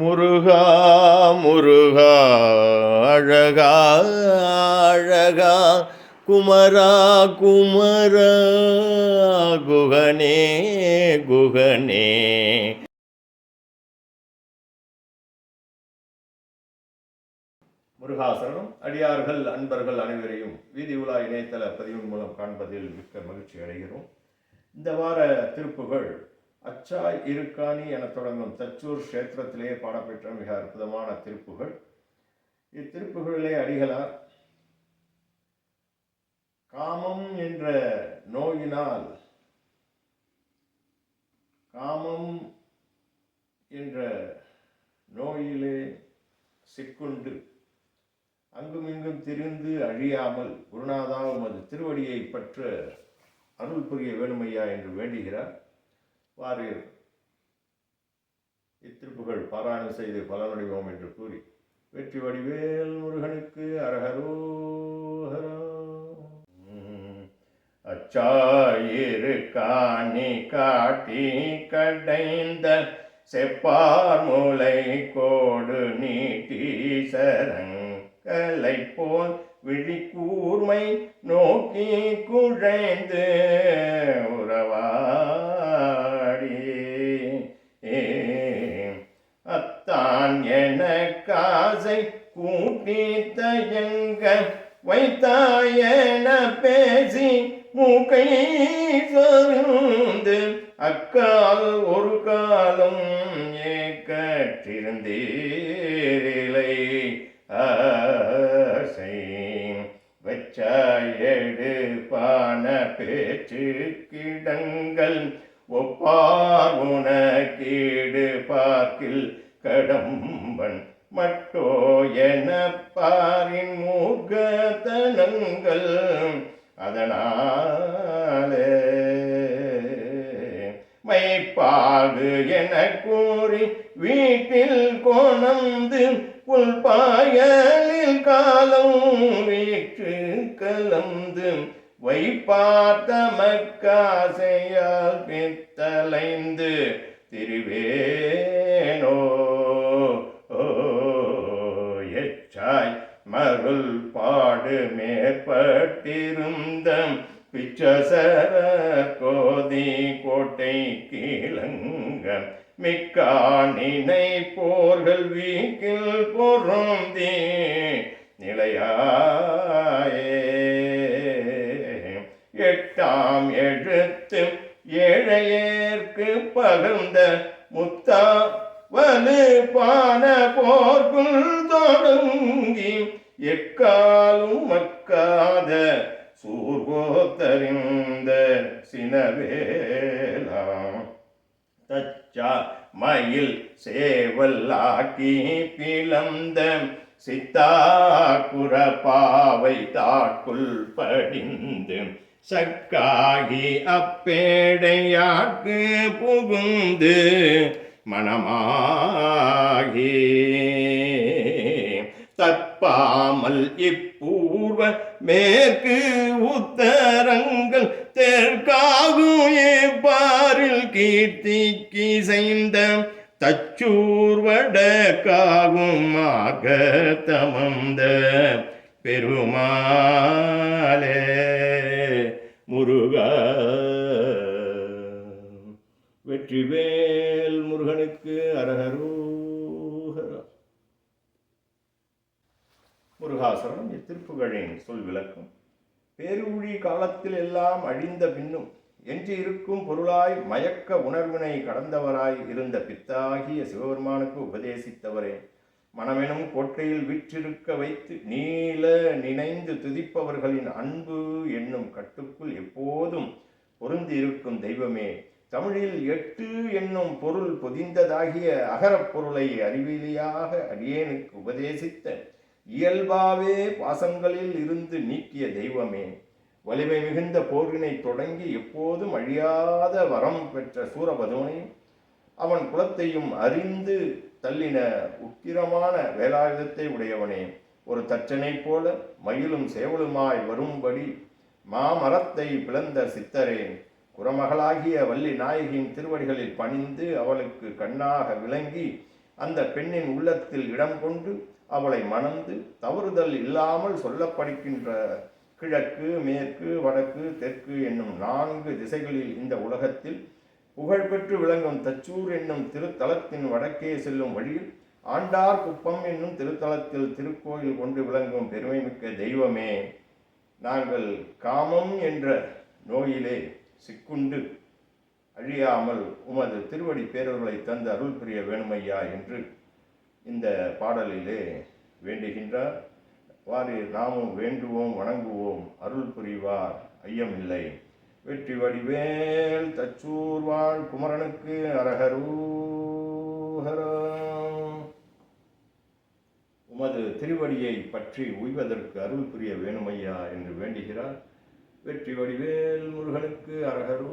முருகா முருகா அழகா அழகா குமரா குமரா குகனே குகனே. முருகாசரணம் அடியார்கள் அன்பர்கள் அனைவரையும் வீதி உலா இணையதள பதிவின் மூலம் காண்பதில் மிக்க மகிழ்ச்சி அடைகிறோம். இந்த வார திருப்புகள் அச்சாய் இருக்காணி என தொடங்கும் தச்சூர் கஷேத்திரத்திலேயே பாடப்பெற்ற மிக அற்புதமான திருப்புகள். இத்திருப்புகளிலே அடிகளார் காமம் என்ற நோயினால் காமம் என்ற நோயிலே சிக்குண்டு அங்குமிங்கும் திரிந்து அழியாமல் குருநாதா உமது திருவடியை பற்ற அருள் புரிய வேணுமையா என்று வேண்டுகிறார். வாரீர் இத்திருப்புகள் பாராயணம் செய்து பலனடைவோம் என்று கூறி வெற்றி வடிவேல் முருகனுக்கு அரகரோஹரோ அச்சாயிரு காணி காட்டி கடைந்த செப்பார் மூளை கோடு நீட்டி சரங்களை போல் விழிக்கூர்மை நோக்கி குழைந்து உறவா காசை கூட்டி தயங்க வைத்தாயன பேசி மூக்கை சொருந்து அக்கால் ஒரு காலம் ஏக்கற்றிருந்தீரிலை ஆசை வச்சாயடு பான பேச்சு கிடங்கள் ஒப்பார் உனக்கீடு பார்க்கில் கடம்பன் மட்டோ எனப்பாரின் மூகதனங்கள் அதனாலே. மைப்பாகு என கூறி வீட்டில் கோணந்து புல்பாயலில் காலம் வீற்று கலந்து வைப்பாத்தமக்காசையால் பித்தலைந்து திருவேனோ. பிச்சாய் மருள் பாடு மேற்பட்டிருந்த பிச்சசர கோதி கோட்டை கீழங்க மிக்காணினை போர்கள் வீக்கில் பொருந்தி நிலையாயே. எட்டாம் எழுத்து ஏழையேற்கு பகிர்ந்த முத்தா வலு பான போர்க்குள் தொடங்கி எக்காலும் மக்காத சூர்கோத்தறிந்த சினவேலாம் தச்சா மயில் சேவல்லாக்கி பிளந்த சித்தாக்குற பாவை தாக்குள் படிந்து சக்காகி அப்பேடையாக்கு புகுந்து மணமாகி தப்பாமல் இப்பூர்வ மேற்கு உத்தரங்கள் தெற்காகும் இப்பாரில் கீர்த்திக்கு செய்த தச்சூர்வடக்காகும் மார்க்கத்தமந்த பெருமாளே முருகா. வெற்றிவேல் முருகனுக்கு அரகரூகரா முருகாசரணம் இத்திருப்புகளின் சொல் விளக்கம் பேரூழி காலத்தில் எல்லாம் அழிந்த பின்னும் என்று இருக்கும் பொருளாய் மயக்க உணர்வினை கடந்தவராய் இருந்த பித்தாகிய சிவபெருமானுக்கு உபதேசித்தவரே மனமெனும் கோட்டையில் விற்றிருக்க வைத்து நீல நினைந்து துதிப்பவர்களின் அன்பு என்னும் கட்டுக்குள் எப்போதும் பொருந்தி இருக்கும் தெய்வமே தமிழில் எட்டு என்னும் பொருள் பொதிந்ததாகிய அகரப் பொருளை அறிவிலியாக அடியேனுக்கு உபதேசித்த இயல்பாவே பாசங்களில் இருந்து நீக்கிய தெய்வமே. வலிமை மிகுந்த போரினை தொடங்கி எப்போதும் அழியாத வரம் பெற்ற சூரபதுவனையும் அவன் குலத்தையும் அறிந்து தள்ளின உக்கிரமான வேலாயுதத்தை உடையவனே. ஒரு தச்சனைப் போல மயிலும் சேவலுமாய் வரும்படி மாமரத்தை பிளந்த சித்தரே குரமகளாகிய வள்ளி நாயகியின் திருவடிகளில் பணிந்து அவளுக்கு கண்ணாக விளங்கி அந்த பெண்ணின் உள்ளத்தில் இடம் கொண்டு அவளை மணந்து தவறுதல் இல்லாமல் சொல்லப்படுகின்ற கிழக்கு மேற்கு வடக்கு தெற்கு என்னும் நான்கு திசைகளில் இந்த உலகத்தில் புகழ்பெற்று விளங்கும் தச்சூர் என்னும் திருத்தலத்தின் வடக்கே செல்லும் வழியில் ஆண்டார் குப்பம் என்னும் திருத்தலத்தில் திருக்கோயில் கொண்டு விளங்கும் பெருமைமிக்க தெய்வமே. நாங்கள் காமம் என்ற நோயிலே சிக்குண்டு அழியாமல் உமது திருவடி பேரர்களை தந்து அருள் புரிய வேணுமையா என்று இந்த பாடலிலே வேண்டுகின்றார். வாரி நாமும் வேண்டுவோம் வணங்குவோம் அருள் புரிவார் ஐயமில்லை வெற்றி வடிவேல் தச்சூர்வாள் குமரனுக்கு அரகரூஹரம். உமது திருவடியை பற்றி உய்வதற்கு அருள் புரிய வேணுமையா என்று வேண்டுகிறார். வெற்றி வடிவேல் முருகனுக்கு அரகரூ.